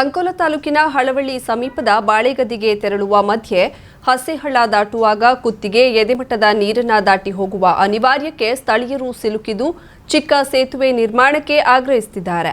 ಅಂಕೋಲ ತಾಲೂಕಿನ ಹಳವಳ್ಳಿ ಸಮೀಪದ ಬಾಳೆಗದ್ದಿಗೆ ತೆರಳುವ ಮಧ್ಯೆ ಹಸೆಹಳ್ಳ ದಾಟುವಾಗ ಕುತ್ತಿಗೆ ಎದೆಮಟ್ಟದ ನೀರನ್ನ ದಾಟಿ ಹೋಗುವ ಅನಿವಾರ್ಯಕ್ಕೆ ಸ್ಥಳೀಯರು ಸಿಲುಕಿದು ಚಿಕ್ಕ ಸೇತುವೆ ನಿರ್ಮಾಣಕ್ಕೆ ಆಗ್ರಹಿಸುತ್ತಿದ್ದಾರೆ.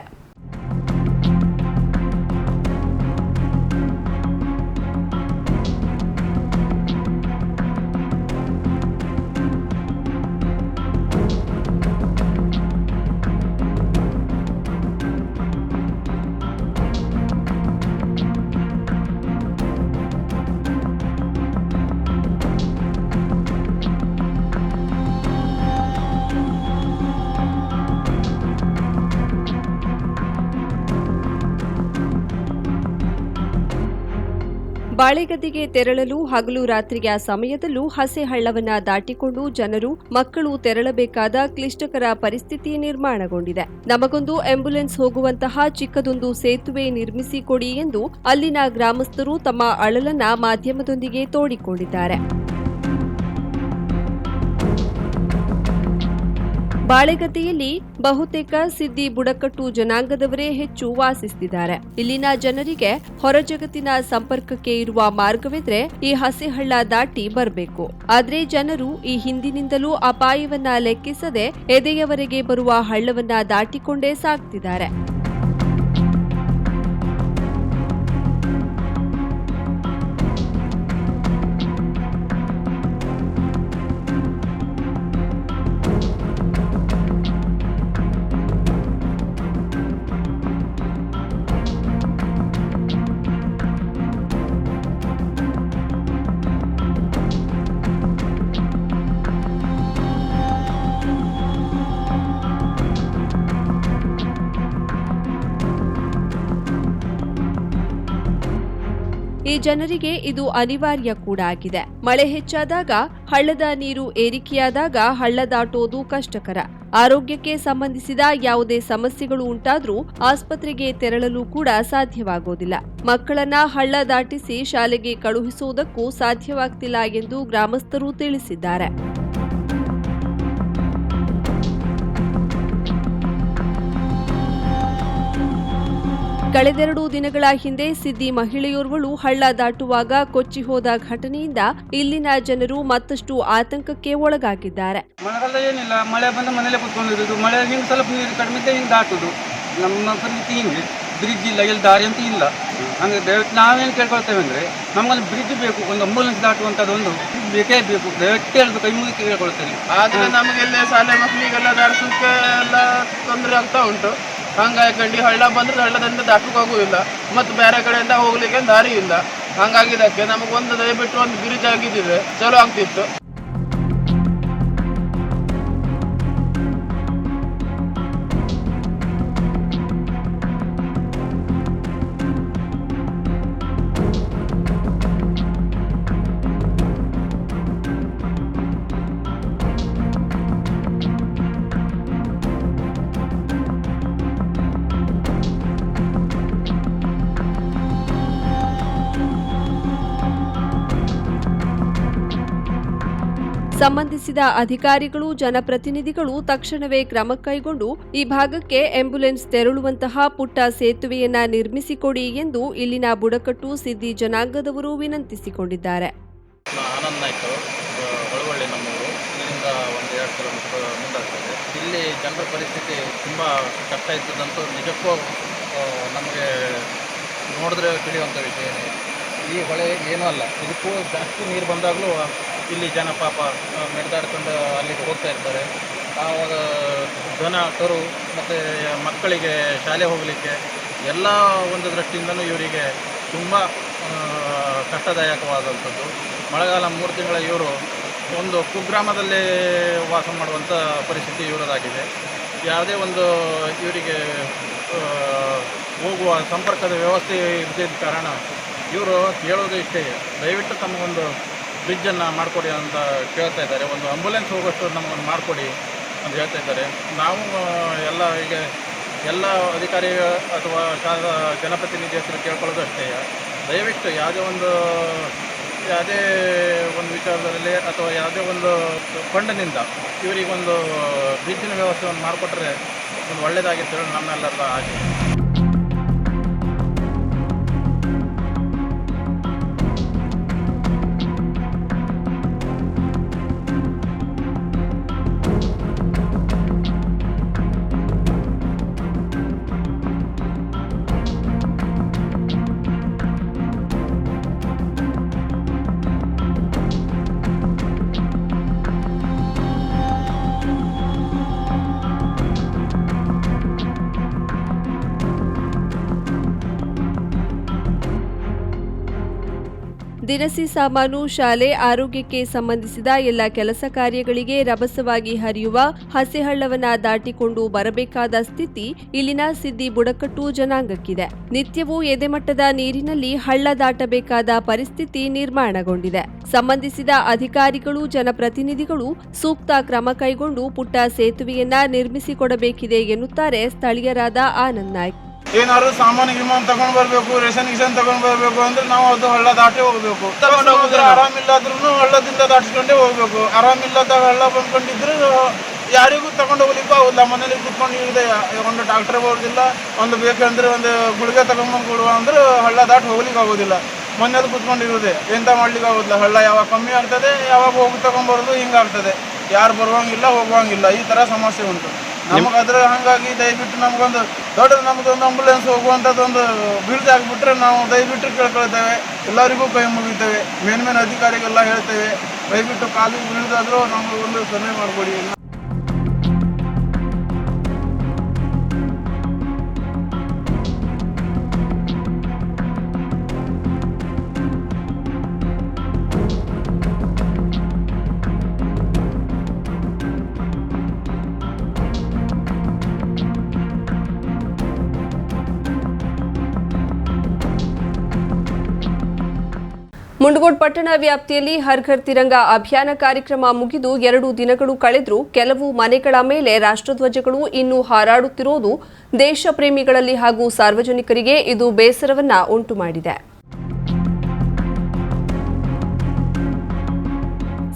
ಬಾಳೆಗದ್ದಿಗೆ ತೆರಳಲು ಹಗಲು ರಾತ್ರಿಯ ಸಮಯದಲ್ಲೂ ಹಸೆ ಹಳ್ಳವನ್ನ ದಾಟಿಕೊಂಡು ಜನರು, ಮಕ್ಕಳು ತೆರಳಬೇಕಾದ ಕ್ಲಿಷ್ಟಕರ ಪರಿಸ್ಥಿತಿ ನಿರ್ಮಾಣಗೊಂಡಿದೆ. ನಮಗೊಂದು ಆಂಬ್ಯುಲೆನ್ಸ್ ಹೋಗುವಂತಹ ಚಿಕ್ಕದೊಂದು ಸೇತುವೆ ನಿರ್ಮಿಸಿಕೊಡಿ ಎಂದು ಅಲ್ಲಿನ ಗ್ರಾಮಸ್ಥರು ತಮ್ಮ ಅಳಲನ್ನ ಮಾಧ್ಯಮದೊಂದಿಗೆ ತೋಡಿಕೊಂಡಿದ್ದಾರೆ. ಬಾಳೆಗದ್ದೆಯಲ್ಲಿ ಬಹುತೇಕ ಸಿದ್ದಿ ಬುಡಕಟ್ಟು ಜನಾಂಗದವರೇ ಹೆಚ್ಚು ವಾಸಿಸುತ್ತಿದ್ದಾರೆ. ಇಲ್ಲಿನ ಜನರಿಗೆ ಹೊರ ಜಗತ್ತಿನ ಸಂಪರ್ಕಕ್ಕೆ ಇರುವ ಮಾರ್ಗವಿದ್ರೆ ಈ ಹಸಿಹಳ್ಳ ದಾಟಿ ಬರಬೇಕು. ಆದ್ರೆ ಜನರು ಈ ಹಿಂದಿನಿಂದಲೂ ಅಪಾಯವನ್ನ ಲೆಕ್ಕಿಸದೆ ಎದೆಯವರೆಗೆ ಬರುವ ಹಳ್ಳವನ್ನ ದಾಟಿಕೊಂಡೇ ಸಾಗ್ತಿದ್ದಾರೆ. ಜನರಿಗೆ ಇದು ಅನಿವಾರ್ಯ ಕೂಡ ಆಗಿದೆ. ಮಳೆ ಹೆಚ್ಚಾದಾಗ ಹಳ್ಳದ ನೀರು ಏರಿಕೆಯಾದಾಗ ಹಳ್ಳ ದಾಟೋದು ಕಷ್ಟಕರ. ಆರೋಗ್ಯಕ್ಕೆ ಸಂಬಂಧಿಸಿದ ಯಾವುದೇ ಸಮಸ್ಯೆಗಳು ಉಂಟಾದರೂ ಆಸ್ಪತ್ರೆಗೆ ತೆರಳಲು ಕೂಡ ಸಾಧ್ಯವಾಗೋದಿಲ್ಲ. ಮಕ್ಕಳನ್ನ ಹಳ್ಳ ದಾಟಿಸಿ ಶಾಲೆಗೆ ಕಳುಹಿಸುವುದಕ್ಕೂ ಸಾಧ್ಯವಾಗ್ತಿಲ್ಲ ಎಂದು ಗ್ರಾಮಸ್ಥರು ತಿಳಿಸಿದ್ದಾರೆ. ಕಳೆದೆರಡು ದಿನಗಳ ಹಿಂದೆ ಸಿದ್ದಿ ಮಹಿಳೆಯೋರ್ವಳು ಹಳ್ಳ ದಾಟುವಾಗ ಕೊಚ್ಚಿ ಹೋದ ಘಟನೆಯಿಂದ ಇಲ್ಲಿನ ಜನರು ಮತ್ತಷ್ಟು ಆತಂಕಕ್ಕೆ ಒಳಗಾಗಿದ್ದಾರೆ. ಮಳೆಗಾಲ ಏನಿಲ್ಲ ಮಳೆ ಬಂದು ಮನೇಲೆ ಕುತ್ಕೊಂಡಿರೋದು. ಮಳೆ ಹಿಂಗೆ ಸ್ವಲ್ಪ ನೀರು ಕಡಿಮೆ ಇದ್ದೆ ಹಿಂಗೆ ದಾಟೋದು. ನಮ್ಮ ಪರಿಸ್ಥಿತಿ ಹಿಂಗೆ. ಬ್ರಿಡ್ಜ್ ಇಲ್ಲ ಎಲ್ಲಿ ದಾರಿ ಅಂತ ಇಲ್ಲ. ಹಂಗೆ ದಯವಿಟ್ಟು ನಾವೇನು ಕೇಳ್ಕೊಳ್ತೇವೆ ಅಂದರೆ ನಮಗೊಂದು ಬ್ರಿಡ್ಜ್ ಬೇಕು ಒಂದು ಅಂಬುಲೆನ್ಸ್ ದಾಟುವಂಥದ್ದು ಒಂದು ಬೇಕೇ ಬೇಕು. ದಯವಿಟ್ಟು ಹೇಳ್ಬೇಕು ಕೈ ಮುಗಿ ಕೇಳ್ಕೊಳ್ತೇನೆ. ಆದರೆ ನಮಗೆಲ್ಲ ಶಾಲೆ ಮಕ್ಕಳಿಗೆಲ್ಲ ದಾಟ್ಸೋಕೆ ಎಲ್ಲ ತೊಂದರೆ ಆಗ್ತಾ ಉಂಟು. ಹಂಗಾಗಿ ಕಂಡಿ ಹಳ್ಳ ಬಂದ್ರೆ ಹಳ್ಳದಿಂದ ದಾಟಕ್ಕಾಗುವುದಿಲ್ಲ ಮತ್ತು ಬೇರೆ ಕಡೆಯಿಂದ ಹೋಗ್ಲಿಕ್ಕೆ ದಾರಿ ಇಲ್ಲ ಹಂಗಾಗಿದ್ದಕ್ಕೆ ನಮಗೊಂದು ದಯವಿಟ್ಟು ಒಂದು ಬ್ರಿಡ್ಜ್ ಆಗಿದ್ದಿದ್ರೆ ಚಲೋ ಆಗ್ತಿತ್ತು. ಸಂಬಂಧಿಸಿದ ಅಧಿಕಾರಿಗಳು, ಜನಪ್ರತಿನಿಧಿಗಳು ತಕ್ಷಣವೇ ಕ್ರಮ ಕೈಗೊಂಡು ಈ ಭಾಗಕ್ಕೆ ಆಂಬ್ಯುಲೆನ್ಸ್ ತೆರಳುವಂತಹ ಪುಟ್ಟ ಸೇತುವೆಯನ್ನ ನಿರ್ಮಿಸಿಕೊಡಿ ಎಂದು ಇಲ್ಲಿನ ಬುಡಕಟ್ಟು ಸಿದ್ದಿ ಜನಾಂಗದವರು ವಿನಂತಿಸಿಕೊಂಡಿದ್ದಾರೆ. ಇಲ್ಲಿ ಜನರ ಪರಿಸ್ಥಿತಿ ತುಂಬ ಕಷ್ಟ ಇದ್ದದಂತೂ ನಿಜಕ್ಕೂ ನಮಗೆ ನೋಡಿದ್ರೆ ತಿಳಿಯುವಂಥ ವಿಷಯ ಈ ಹೊಳೆ ಏನೂ ಅಲ್ಲ. ಇದಕ್ಕೂ ಜಾಸ್ತಿ ನೀರು ಬಂದಾಗಲೂ ಇಲ್ಲಿ ಜನ ಪಾಪ ನಡೆದಾಡ್ಕೊಂಡು ಅಲ್ಲಿಗೆ ಹೋಗ್ತಾ ಇರ್ತಾರೆ. ಆವಾಗ ದನ ಕರು ಮತ್ತು ಮಕ್ಕಳಿಗೆ ಶಾಲೆ ಹೋಗಲಿಕ್ಕೆ ಎಲ್ಲ ಒಂದು ದೃಷ್ಟಿಯಿಂದಲೂ ಇವರಿಗೆ ತುಂಬ ಕಷ್ಟದಾಯಕವಾದಂಥದ್ದು. ಮಳೆಗಾಲ ಮೂರು ತಿಂಗಳ ಇವರು ಒಂದು ಕುಗ್ರಾಮದಲ್ಲಿ ವಾಸ ಮಾಡುವಂಥ ಪರಿಸ್ಥಿತಿ ಇವರದಾಗಿದೆ. ಯಾವುದೇ ಒಂದು ಇವರಿಗೆ ಹೋಗುವ ಸಂಪರ್ಕದ ವ್ಯವಸ್ಥೆ ಇದ್ದಿದ್ದ ಕಾರಣ ಇವರು ಹೇಳೋದು ಇಷ್ಟೇ. ದಯವಿಟ್ಟು ತಮಗೊಂದು ಬ್ರಿಡ್ಜನ್ನು ಮಾಡಿಕೊಡಿ ಅಂತ ಕೇಳ್ತಾ ಇದ್ದಾರೆ. ಒಂದು ಆಂಬುಲೆನ್ಸ್ ಹೋಗೋಷ್ಟು ನಮಗೊಂದು ಮಾಡಿಕೊಡಿ ಅಂತ ಹೇಳ್ತಾ ಇದ್ದಾರೆ. ನಾವು ಎಲ್ಲ ಈಗ ಎಲ್ಲ ಅಧಿಕಾರಿ ಅಥವಾ ಶಾಲಾ ಜನಪ್ರತಿನಿಧಿ ಹತ್ರ ಕೇಳ್ಕೊಳ್ಳೋದು ಅಷ್ಟೇ. ದಯವಿಟ್ಟು ಯಾವುದೇ ಒಂದು ಯಾವುದೇ ಒಂದು ವಿಚಾರದಲ್ಲಿ ಅಥವಾ ಯಾವುದೇ ಒಂದು ಫಂಡ್ನಿಂದ ಇವರಿಗೊಂದು ಬ್ರಿಡ್ಜಿನ ವ್ಯವಸ್ಥೆಯನ್ನು ಮಾಡಿಕೊಟ್ರೆ ಒಂದು ಒಳ್ಳೆಯದಾಗಿತ್ತು ಹೇಳಿ ನಮ್ಮೆಲ್ಲರ ಆಸೆ ದಿನಸಿ ಸಾಮಾನು, ಶಾಲೆ, ಆರೋಗ್ಯಕ್ಕೆ ಸಂಬಂಧಿಸಿದ ಎಲ್ಲ ಕೆಲಸ ಕಾರ್ಯಗಳಿಗೆ ರಭಸವಾಗಿ ಹರಿಯುವ ಹಸಿಹಳ್ಳವನ್ನ ದಾಟಿಕೊಂಡು ಬರಬೇಕಾದ ಸ್ಥಿತಿ ಇಲ್ಲಿನ ಸಿದ್ದಿ ಬುಡಕಟ್ಟು ಜನಾಂಗಕ್ಕಿದೆ. ನಿತ್ಯವೂ ಎದೆಮಟ್ಟದ ನೀರಿನಲ್ಲಿ ಹಳ್ಳ ದಾಟಬೇಕಾದ ಪರಿಸ್ಥಿತಿ ನಿರ್ಮಾಣಗೊಂಡಿದೆ. ಸಂಬಂಧಿಸಿದ ಅಧಿಕಾರಿಗಳು, ಜನಪ್ರತಿನಿಧಿಗಳು ಸೂಕ್ತ ಕ್ರಮ ಕೈಗೊಂಡು ಪುಟ್ಟ ಸೇತುವೆಯನ್ನ ನಿರ್ಮಿಸಿಕೊಡಬೇಕಿದೆ ಎನ್ನುತ್ತಾರೆ ಸ್ಥಳೀಯರಾದ ಆನಂದ್ ನಾಯ್ಕ್. ಏನಾದ್ರು ಸಾಮಾನು ಗಿಮಾನ್ ತಗೊಂಡ್ ಬರ್ಬೇಕು ರೇಷನ್ ಗಿಷನ್ ತಗೊಂಡ್ ಬರ್ಬೇಕು ಅಂದ್ರೆ ನಾವು ಅದು ಹಳ್ಳ ದಾಟಿ ಹೋಗ್ಬೇಕು. ತಗೊಂಡ್ ಹೋಗಿದ್ರೆ ಆರಾಮಿಲ್ಲಾದ್ರೂ ಹಳ್ಳದಿಂದ ದಾಟಿಸ್ಕೊಂಡೇ ಹೋಗ್ಬೇಕು. ಆರಾಮಿಲ್ಲದಾಗ ಹಳ್ಳ ಬಂದ್ಕೊಂಡಿದ್ರೆ ಯಾರಿಗೂ ತಗೊಂಡು ಹೋಗ್ಲಿಕ್ಕೂ ಆಗುದಿಲ್ಲ. ಮನೇಲಿ ಕುತ್ಕೊಂಡು ಇದೆ ಒಂದು ಡಾಕ್ಟರ್ ಬರೋದಿಲ್ಲ ಒಂದು ಬೇಕಂದ್ರೆ ಒಂದು ಗುಳಿಗೆ ತಗೊಂಡ್ಬಂದು ಕೊಡುವ ಅಂದ್ರೆ ಹಳ್ಳ ದಾಟಿ ಹೋಗ್ಲಿಕ್ಕೆ ಆಗೋದಿಲ್ಲ. ಮನೇಲಿ ಕುತ್ಕೊಂಡಿರೋದೆ ಎಂತ ಮಾಡ್ಲಿಕ್ಕೆ ಆಗೋದಿಲ್ಲ. ಹಳ್ಳ ಯಾವಾಗ ಕಮ್ಮಿ ಆಗ್ತದೆ ಯಾವಾಗ ಹೋಗಿ ತಗೊಂಡ್ಬರೋದು ಹಿಂಗಾಗ್ತದೆ ಯಾರು ಬರುವಂಗಿಲ್ಲ ಹೋಗುವಂಗಿಲ್ಲ. ಈ ತರ ಸಮಸ್ಯೆ ಉಂಟು. ನಮಗೆ ಅದ್ರ ಹಂಗಾಗಿ ದಯವಿಟ್ಟು ನಮಗೊಂದು ದೊಡ್ಡ ನಮ್ದೊಂದು ಆಂಬುಲೆನ್ಸ್ ಹೋಗುವಂತದೊಂದು ಬಿಲ್ಡ್ ಆಗಿಬಿಟ್ರೆ ನಾವು ದಯವಿಟ್ಟು ಕೇಳ್ಕೊಳ್ತೇವೆ. ಎಲ್ಲರಿಗೂ ಕೈ ಮುಗಿತೇವೆ. ಮೇನ್ ಮೇನ್ ಅಧಿಕಾರಿಗೆಲ್ಲ ಹೇಳ್ತೇವೆ. ದಯವಿಟ್ಟು ಕಾಲಿಗೆ ಬೀಳ್ದಾದ್ರೂ ನಮಗೆ ಒಂದು ಸಮಯ ಮಾಡ್ಕೊಡಿ. ಮುಂಡಗೋಡ್ ಪಟ್ಟಣ ವ್ಯಾಪ್ತಿಯಲ್ಲಿ ಹರ್ ಘರ್ ತಿರಂಗ ಅಭಿಯಾನ ಕಾರ್ಯಕ್ರಮ ಮುಗಿದು ಎರಡು ದಿನಗಳು ಕಳೆದರೂ ಕೆಲವು ಮನೆಗಳ ಮೇಲೆ ರಾಷ್ಟ್ರಧ್ವಜಗಳು ಇನ್ನೂ ಹಾರಾಡುತ್ತಿರುವುದು ದೇಶ ಪ್ರೇಮಿಗಳಲ್ಲಿ ಹಾಗೂ ಸಾರ್ವಜನಿಕರಿಗೆ ಇದು ಬೇಸರವನ್ನ ಉಂಟು ಮಾಡಿದೆ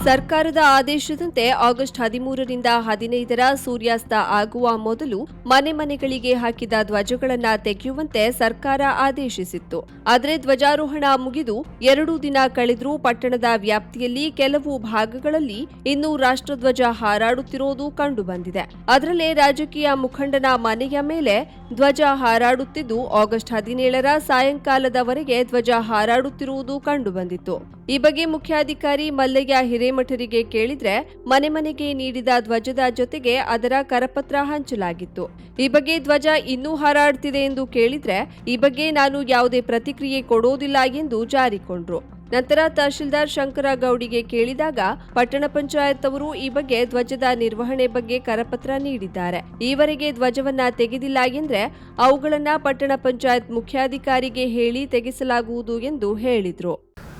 ಸರ್ಕಾರದ ಆದೇಶದಂತೆ ಆಗಸ್ಟ್ ಹದಿಮೂರರಿಂದ ಹದಿನೈದರ ಸೂರ್ಯಾಸ್ತ ಆಗುವ ಮೊದಲು ಮನೆ ಮನೆಗಳಿಗೆ ಹಾಕಿದ ಧ್ವಜಗಳನ್ನು ತೆಗೆಯುವಂತೆ ಸರ್ಕಾರ ಆದೇಶಿಸಿತ್ತು. ಆದರೆ ಧ್ವಜಾರೋಹಣ ಮುಗಿದು ಎರಡು ದಿನ ಕಳೆದರೂ ಪಟ್ಟಣದ ವ್ಯಾಪ್ತಿಯಲ್ಲಿ ಕೆಲವು ಭಾಗಗಳಲ್ಲಿ ಇನ್ನೂ ರಾಷ್ಟ್ರಧ್ವಜ ಹಾರಾಡುತ್ತಿರುವುದು ಕಂಡುಬಂದಿದೆ. ಅದರಲ್ಲೇ ರಾಜಕೀಯ ಮುಖಂಡನ ಮನೆಯ ಮೇಲೆ ಧ್ವಜ ಹಾರಾಡುತ್ತಿದ್ದು ಆಗಸ್ಟ್ ಹದಿನೇಳರ ಸಾಯಂಕಾಲದವರೆಗೆ ಧ್ವಜ ಹಾರಾಡುತ್ತಿರುವುದು ಕಂಡುಬಂದಿತ್ತು. ಈ ಬಗ್ಗೆ ಮುಖ್ಯಾಧಿಕಾರಿ ಮಲ್ಲಯ್ಯ ಹಿರೇಮಠರಿಗೆ ಕೇಳಿದ್ರೆ ಮನೆ ಮನೆಗೆ ನೀಡಿದ ಧ್ವಜದ ಜೊತೆಗೆ ಅದರ ಕರಪತ್ರ ಹಂಚಲಾಗಿತ್ತು. ಈ ಬಗ್ಗೆ ಧ್ವಜ ಇನ್ನೂ ಹಾರಾಡ್ತಿದೆ ಎಂದು ಕೇಳಿದ್ರೆ ಈ ಬಗ್ಗೆ ನಾನು ಯಾವುದೇ ಪ್ರತಿಕ್ರಿಯೆ ಕೊಡೋದಿಲ್ಲ ಎಂದು ಜಾರಿಕೊಂಡ್ರು. ನಂತರ ತಹಶೀಲ್ದಾರ್ ಶಂಕರ ಗೌಡಿಗೆ ಕೇಳಿದಾಗ ಪಟ್ಟಣ ಪಂಚಾಯತ್ ಅವರು ಈ ಬಗ್ಗೆ ಧ್ವಜದ ನಿರ್ವಹಣೆ ಬಗ್ಗೆ ಕರಪತ್ರ ನೀಡಿದ್ದಾರೆ. ಈವರೆಗೆ ಧ್ವಜವನ್ನ ತೆಗೆದಿಲ್ಲ ಎಂದ್ರೆ ಅವುಗಳನ್ನ ಪಟ್ಟಣ ಪಂಚಾಯತ್ ಮುಖ್ಯಾಧಿಕಾರಿಗೆ ಹೇಳಿ ತೆಗೆಸಲಾಗುವುದು ಎಂದು ಹೇಳಿದ್ರು.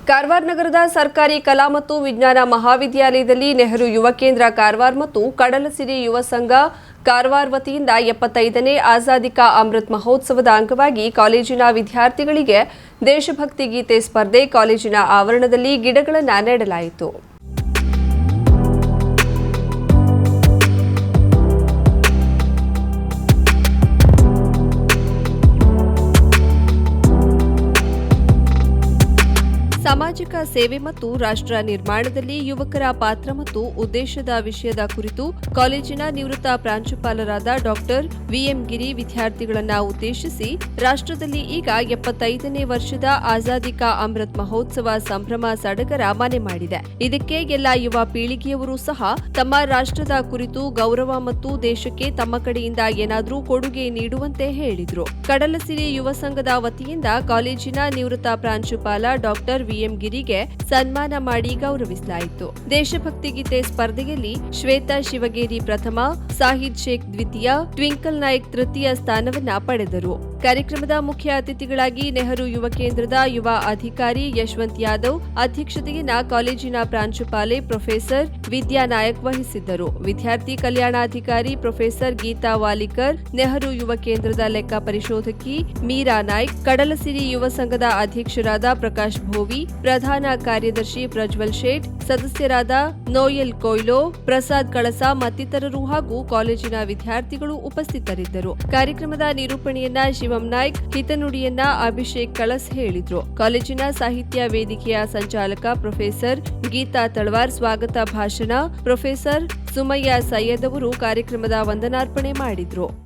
ಕಾರವಾರ ನಗರದ ಸರ್ಕಾರಿ ಕಲಾ ಮತ್ತು ವಿಜ್ಞಾನ ಮಹಾವಿದ್ಯಾಲಯದಲ್ಲಿ ನೆಹರು ಯುವ ಕೇಂದ್ರ ಕಾರವಾರ ಮತ್ತು ಕಡಲಸಿರಿ ಯುವ ಸಂಘ ಕಾರವಾರ ವತಿಯಿಂದ ಎಪ್ಪತ್ತೈದನೇ ಆಜಾದಿ ಕಾ ಅಮೃತ್ ಮಹೋತ್ಸವದ ಅಂಗವಾಗಿ ಕಾಲೇಜಿನ ವಿದ್ಯಾರ್ಥಿಗಳಿಗೆ ದೇಶಭಕ್ತಿ ಗೀತೆ ಸ್ಪರ್ಧೆ ಕಾಲೇಜಿನ ಆವರಣದಲ್ಲಿ ಗಿಡಗಳನ್ನು ನೆಡಲಾಯಿತು. ಸಾಮಾಜಿಕ ಸೇವೆ ಮತ್ತು ರಾಷ್ಟ್ರ ನಿರ್ಮಾಣದಲ್ಲಿ ಯುವಕರ ಪಾತ್ರ ಮತ್ತು ಉದ್ದೇಶದ ವಿಷಯದ ಕುರಿತು ಕಾಲೇಜಿನ ನಿವೃತ್ತ ಪ್ರಾಂಶುಪಾಲರಾದ ಡಾಕ್ಟರ್ ವಿಎಂ ಗಿರಿ ವಿದ್ಯಾರ್ಥಿಗಳನ್ನ ಉದ್ದೇಶಿಸಿ ರಾಷ್ಟ್ರದಲ್ಲಿ ಈಗ ಎಪ್ಪತ್ತೈದನೇ ವರ್ಷದ ಆಜಾದಿ ಕಾ ಅಮೃತ್ ಮಹೋತ್ಸವ ಸಂಭ್ರಮ ಸಡಗರ ಮನೆ ಮಾಡಿದೆ. ಇದಕ್ಕೆ ಎಲ್ಲ ಯುವ ಪೀಳಿಗೆಯವರು ಸಹ ತಮ್ಮ ರಾಷ್ಟ್ರದ ಕುರಿತು ಗೌರವ ಮತ್ತು ದೇಶಕ್ಕೆ ತಮ್ಮ ಕಡೆಯಿಂದ ಏನಾದರೂ ಕೊಡುಗೆ ನೀಡುವಂತೆ ಹೇಳಿದರು. ಕಡಲಸಿರಿ ಯುವ ಸಂಘದ ವತಿಯಿಂದ ಕಾಲೇಜಿನ ನಿವೃತ್ತ ಪ್ರಾಂಶುಪಾಲ ಡಾಕ್ಟರ್ ವಿಎಂ ಗಿರಿಗೆ ಸನ್ಮಾನ ಮಾಡಿ ಗೌರವಿಸಲಾಯಿತು. ದೇಶಭಕ್ತಿ ಗೀತೆ ಸ್ಪರ್ಧೆಯಲ್ಲಿ ಶ್ವೇತಾ ಶಿವಗೇರಿ ಪ್ರಥಮ, ಸಾಹಿದ್ ಶೇಖ್ ದ್ವಿತೀಯ, ಟ್ವಿಂಕಲ್ ನಾಯಕ್ ತೃತೀಯ ಸ್ಥಾನವನ್ನ ಪಡೆದರು. ಕಾರ್ಯಕ್ರಮದ ಮುಖ್ಯ ಅತಿಥಿಗಳಾಗಿ ನೆಹರು ಯುವ ಕೇಂದ್ರದ ಯುವ ಅಧಿಕಾರಿ ಯಶವಂತ್ ಯಾದವ್ ಅಧ್ಯಕ್ಷತೆಯನ್ನ ಕಾಲೇಜಿನ ಪ್ರಾಂಶುಪಾಲೆ ಪ್ರೊಫೆಸರ್ ವಿದ್ಯಾ ನಾಯಕ್ ವಹಿಸಿದ್ದರು. ವಿದ್ಯಾರ್ಥಿ ಕಲ್ಯಾಣಾಧಿಕಾರಿ ಪ್ರೊಫೆಸರ್ ಗೀತಾ ವಾಲಿಕರ್, ನೆಹರು ಯುವ ಕೇಂದ್ರದ ಲೆಕ್ಕ ಪರಿಶೋಧಕಿ ಮೀರಾ ನಾಯ್ಕ್, ಕಡಲಸಿರಿ ಯುವ ಸಂಘದ ಅಧ್ಯಕ್ಷರಾದ ಪ್ರಕಾಶ್ ಭೋವಿ ಪ್ರಧಾನ ಕಾರ್ಯದರ್ಶಿ ಪ್ರಜ್ವಲ್ ಶೇಟ್, ಸದಸ್ಯರಾದ ನೋಯಲ್ ಕೊಯ್ಲೋ, ಪ್ರಸಾದ್ ಕಳಸ ಮತ್ತಿತರರು ಹಾಗೂ ಕಾಲೇಜಿನ ವಿದ್ಯಾರ್ಥಿಗಳು ಉಪಸ್ಥಿತರಿದ್ದರು. ಕಾರ್ಯಕ್ರಮದ ನಿರೂಪಣೆಯನ್ನ ಶಿವಂ ನಾಯ್ಕ್, ಹಿತನುಡಿಯನ್ನ ಅಭಿಷೇಕ್ ಕಳಸ್ ಹೇಳಿದ್ರು. ಕಾಲೇಜಿನ ಸಾಹಿತ್ಯ ವೇದಿಕೆಯ ಸಂಚಾಲಕ ಪ್ರೊಫೆಸರ್ ಗೀತಾ ತಳವಾರ್ ಸ್ವಾಗತ ಭಾಷಣ ಪ್ರೊಫೆಸರ್ ಸುಮಯ್ಯ ಸೈಯದ್ ಅವರು ಕಾರ್ಯಕ್ರಮದ ವಂದನಾರ್ಪಣೆ ಮಾಡಿದ್ರು.